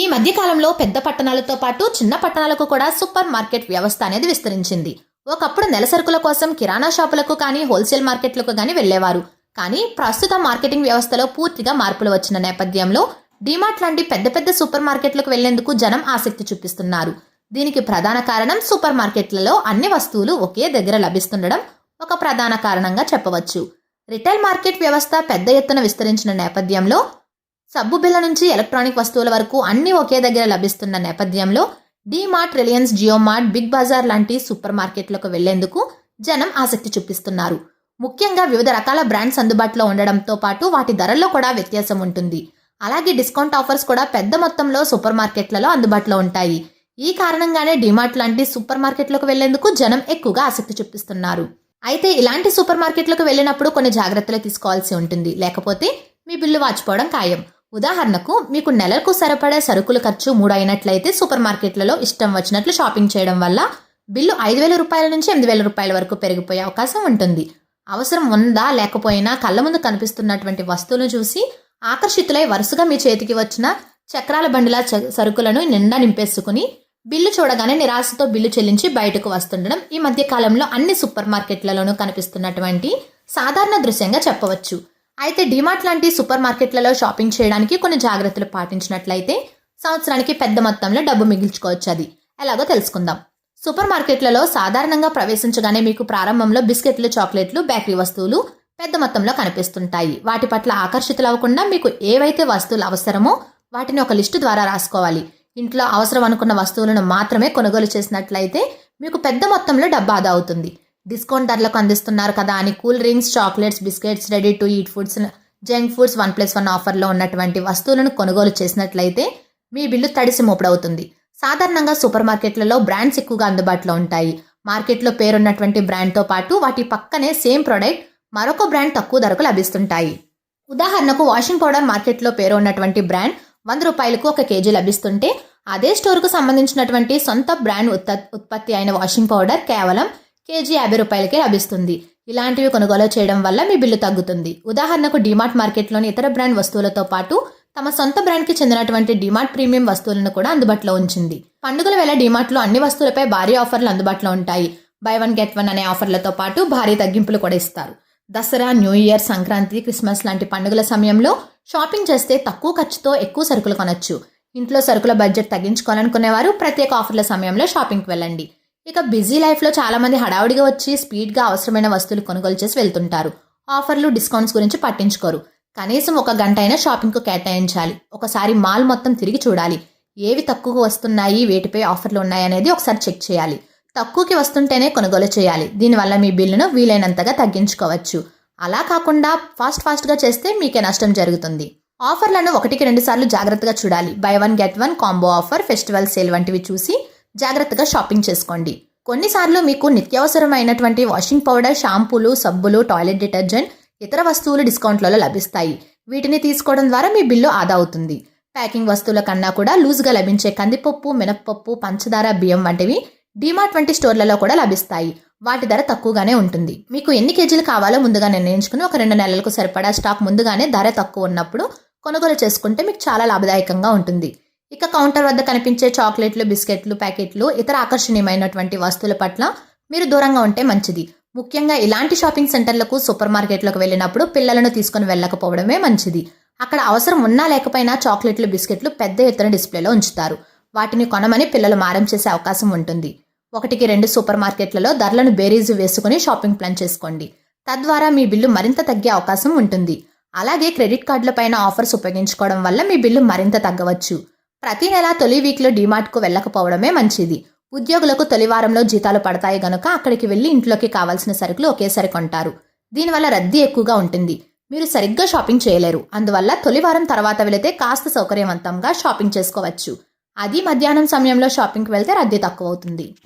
ఈ మధ్య కాలంలో పెద్ద పట్టణాలతో పాటు చిన్న పట్టణాలకు కూడా సూపర్ మార్కెట్ వ్యవస్థ అనేది విస్తరించింది. ఒకప్పుడు నెల సరుకుల కోసం కిరాణా షాపులకు కానీ హోల్సేల్ మార్కెట్లకు కానీ వెళ్ళేవారు కానీ ప్రస్తుత మార్కెటింగ్ వ్యవస్థలో పూర్తిగా మార్పులు వచ్చిన నేపథ్యంలో డిమార్ట్ లాంటి పెద్ద పెద్ద సూపర్ మార్కెట్లకు వెళ్ళేందుకు జనం ఆసక్తి చూపిస్తున్నారు. దీనికి ప్రధాన కారణం సూపర్ మార్కెట్లలో అన్ని వస్తువులు ఒకే దగ్గర లభిస్తుండడం ఒక ప్రధాన కారణంగా చెప్పవచ్చు. రిటైల్ మార్కెట్ వ్యవస్థ పెద్ద ఎత్తున విస్తరించిన నేపథ్యంలో సబ్బు బిల్ల నుంచి ఎలక్ట్రానిక్ వస్తువుల వరకు అన్నీ ఒకే దగ్గర లభిస్తున్న నేపథ్యంలో DMart Reliance JioMart Big Bazaar లాంటి సూపర్ మార్కెట్లకు వెళ్ళేందుకు జనం ఆసక్తి చూపిస్తున్నారు. ముఖ్యంగా వివిధ రకాల బ్రాండ్స్ అందుబాటులో ఉండడంతో పాటు వాటి ధరల్లో కూడా వ్యత్యాసం ఉంటుంది. అలాగే డిస్కౌంట్ ఆఫర్స్ కూడా పెద్ద మొత్తంలో సూపర్ మార్కెట్లలో అందుబాటులో ఉంటాయి. ఈ కారణంగానే డిమార్ట్ లాంటి సూపర్ మార్కెట్లకు వెళ్ళేందుకు జనం ఎక్కువగా ఆసక్తి చూపిస్తున్నారు. అయితే ఇలాంటి సూపర్ మార్కెట్లకు వెళ్ళినప్పుడు కొన్ని జాగ్రత్తలు తీసుకోవాల్సి ఉంటుంది. లేకపోతే మీ బిల్లు వాచిపోవడం ఖాయం. ఉదాహరణకు మీకు నెలకు సరిపడే సరుకుల ఖర్చు మూడు అయినట్లయితే సూపర్ మార్కెట్లలో ఇష్టం వచ్చినట్లు షాపింగ్ చేయడం వల్ల బిల్లు ఐదు వేల రూపాయల నుంచి ఎనిమిది వేల రూపాయల వరకు పెరిగిపోయే అవకాశం ఉంటుంది. అవసరం ఉందా లేకపోయినా కళ్ళ ముందు కనిపిస్తున్నటువంటి వస్తువులను చూసి ఆకర్షితులై వరుసగా మీ చేతికి వచ్చిన చక్రాల బండిలా చ- సరుకులను నిండా నింపేసుకుని బిల్లు చూడగానే నిరాశతో బిల్లు చెల్లించి బయటకు వస్తుండడం ఈ మధ్య కాలంలో అన్ని సూపర్ మార్కెట్లలోనూ కనిపిస్తున్నటువంటి సాధారణ దృశ్యంగా చెప్పవచ్చు. అయితే డిమార్ట్ లాంటి సూపర్ మార్కెట్లలో షాపింగ్ చేయడానికి కొన్ని జాగ్రత్తలు పాటించినట్లయితే సంవత్సరానికి పెద్ద మొత్తంలో డబ్బు మిగిల్చుకోవచ్చు అది. ఎలాగో తెలుసుకుందాం. సూపర్ మార్కెట్లలో సాధారణంగా ప్రవేశించగానే మీకు ప్రారంభంలో బిస్కెట్లు చాక్లెట్లు బేకరీ వస్తువులు పెద్ద మొత్తంలో కనిపిస్తుంటాయి. వాటి పట్ల ఆకర్షితులవ్వకుండా మీకు ఏవైతే వస్తువులు అవసరమో వాటిని ఒక లిస్టు ద్వారా రాసుకోవాలి. ఇంట్లో అవసరం అనుకున్న వస్తువులను మాత్రమే కొనుగోలు చేసినట్లయితే మీకు పెద్ద మొత్తంలో డబ్బు ఆదా అవుతుంది. డిస్కౌంట్ ధరలకు అందిస్తున్నారు కదా అని cool drinks chocolates biscuits ready to eat foods junk foods one plus one ఆఫర్లో ఉన్నటువంటి వస్తువులను కొనుగోలు చేసినట్లయితే మీ బిల్లు తడిసి మోపుడవుతుంది. సాధారణంగా సూపర్ మార్కెట్లలో బ్రాండ్స్ ఎక్కువగా అందుబాటులో ఉంటాయి. మార్కెట్లో పేరున్నటువంటి బ్రాండ్తో పాటు వాటి పక్కనే సేమ్ ప్రోడక్ట్ మరొక బ్రాండ్ తక్కువ ధరకు లభిస్తుంటాయి. ఉదాహరణకు వాషింగ్ పౌడర్ మార్కెట్లో పేరు ఉన్నటువంటి బ్రాండ్ వంద రూపాయలకు ఒక కేజీ లభిస్తుంటే అదే స్టోర్కు సంబంధించినటువంటి సొంత బ్రాండ్ ఉత్త- ఉత్పత్తి అయిన వాషింగ్ పౌడర్ కేవలం కేజీ యాభై రూపాయలకే లభిస్తుంది. ఇలాంటివి కొనుగోలు చేయడం వల్ల మీ బిల్లు తగ్గుతుంది. ఉదాహరణకు డిమార్ట్ మార్కెట్లోని ఇతర బ్రాండ్ వస్తువులతో పాటు తమ సొంత బ్రాండ్కి చెందినటువంటి డిమార్ట్ ప్రీమియం వస్తువులను కూడా అందుబాటులో ఉంచింది. పండుగల వేళ డిమార్ట్లో అన్ని వస్తువులపై భారీ ఆఫర్లు అందుబాటులో ఉంటాయి. బై వన్ గెట్ వన్ అనే ఆఫర్లతో పాటు భారీ తగ్గింపులు కూడా ఇస్తారు. Dasara New Year Sankranti Christmas లాంటి పండుగల సమయంలో షాపింగ్ చేస్తే తక్కువ ఖర్చుతో ఎక్కువ సరుకులు కొనొచ్చు. ఇంట్లో సరుకుల బడ్జెట్ తగ్గించుకోవాలనుకునేవారు ప్రత్యేక ఆఫర్ల సమయంలో షాపింగ్కి వెళ్ళండి. ఇక బిజీ లైఫ్లో చాలామంది హడావుడిగా వచ్చి స్పీడ్గా అవసరమైన వస్తువులు కొనుగోలు చేసి వెళ్తుంటారు. ఆఫర్లు డిస్కౌంట్స్ గురించి పట్టించుకోరు. కనీసం ఒక గంట అయినా షాపింగ్కు కేటాయించాలి. ఒకసారి మాల్ మొత్తం తిరిగి చూడాలి. ఏవి తక్కువకు వస్తున్నాయి వేటిపై ఆఫర్లు ఉన్నాయి అనేది ఒకసారి చెక్ చేయాలి. తక్కువకి వస్తుంటేనే కొనుగోలు చేయాలి. దీనివల్ల మీ బిల్లును వీలైనంతగా తగ్గించుకోవచ్చు. అలా కాకుండా ఫాస్ట్ ఫాస్ట్గా చేస్తే మీకే నష్టం జరుగుతుంది. ఆఫర్లను ఒకటికి రెండుసార్లు జాగ్రత్తగా చూడాలి. Buy one get one combo offer festival sale వంటివి చూసి జాగ్రత్తగా షాపింగ్ చేసుకోండి. కొన్నిసార్లు మీకు నిత్యావసరమైనటువంటి వాషింగ్ పౌడర్ షాంపూలు సబ్బులు టాయిలెట్ డిటర్జెంట్ ఇతర వస్తువులు డిస్కౌంట్లలో లభిస్తాయి. వీటిని తీసుకోవడం ద్వారా మీ బిల్లు ఆదా అవుతుంది. ప్యాకింగ్ వస్తువుల కన్నా కూడా లూజ్గా లభించే కందిపప్పు మినప్పప్పు పంచదార బియ్యం వంటివి డిమార్ట్ వంటి స్టోర్లలో కూడా లభిస్తాయి. వాటి ధర తక్కువగానే ఉంటుంది. మీకు ఎన్ని కేజీలు కావాలో ముందుగా నిర్ణయించుకుని ఒక రెండు నెలలకు సరిపడా స్టాక్ ముందుగానే ధర తక్కువ ఉన్నప్పుడు కొనుగోలు చేసుకుంటే మీకు చాలా లాభదాయకంగా ఉంటుంది. ఇక కౌంటర్ వద్ద కనిపించే చాక్లెట్లు బిస్కెట్లు ప్యాకెట్లు ఇతర ఆకర్షణీయమైనటువంటి వస్తువుల పట్ల మీరు దూరంగా ఉంటే మంచిది. ముఖ్యంగా ఇలాంటి షాపింగ్ సెంటర్లకు సూపర్ మార్కెట్లకు వెళ్ళినప్పుడు పిల్లలను తీసుకొని వెళ్ళకపోవడమే మంచిది. అక్కడ అవసరం ఉన్నా లేకపోయినా చాక్లెట్లు బిస్కెట్లు పెద్ద ఎత్తున డిస్ప్లేలో ఉంచుతారు. వాటిని కొనమని పిల్లలు మారం చేసే అవకాశం ఉంటుంది. ఒకటికి రెండు సూపర్ మార్కెట్లలో ధరలను బేరీజు వేసుకుని షాపింగ్ ప్లాన్ చేసుకోండి. తద్వారా మీ బిల్లు మరింత తగ్గే అవకాశం ఉంటుంది. అలాగే క్రెడిట్ కార్డుల పైన ఆఫర్స్ ఉపయోగించుకోవడం వల్ల మీ బిల్లు మరింత తగ్గవచ్చు. ప్రతి నెల తొలి వీక్లో డిమార్ట్కు వెళ్ళకపోవడమే మంచిది. ఉద్యోగులకు తొలివారంలో జీతాలు పడతాయి గనుక అక్కడికి వెళ్ళి ఇంట్లోకి కావాల్సిన సరుకులు ఒకేసారి కొంటారు. దీనివల్ల రద్దీ ఎక్కువగా ఉంటుంది. మీరు సరిగ్గా షాపింగ్ చేయలేరు. అందువల్ల తొలివారం తర్వాత వెళితే కాస్త సౌకర్యవంతంగా షాపింగ్ చేసుకోవచ్చు. అది మధ్యాహ్నం సమయంలో షాపింగ్కి వెళ్తే రద్దీ తక్కువ అవుతుంది